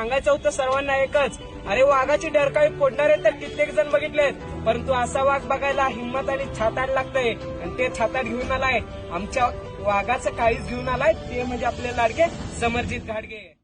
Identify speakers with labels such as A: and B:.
A: सांगायचं होतं सर्वांना एकच. अरे वाघाची डरकाळी फोडणारे तर कित्येक जण बघितलेत परंतु असा वाघ बघायला हिंमत आणि छाताड लागतंय. आणि ते छाताड घेऊन आलाय. आमच्या वाघाचं काहीच घेऊन आलाय. ते म्हणजे आपले लाडके समरजित घाडगे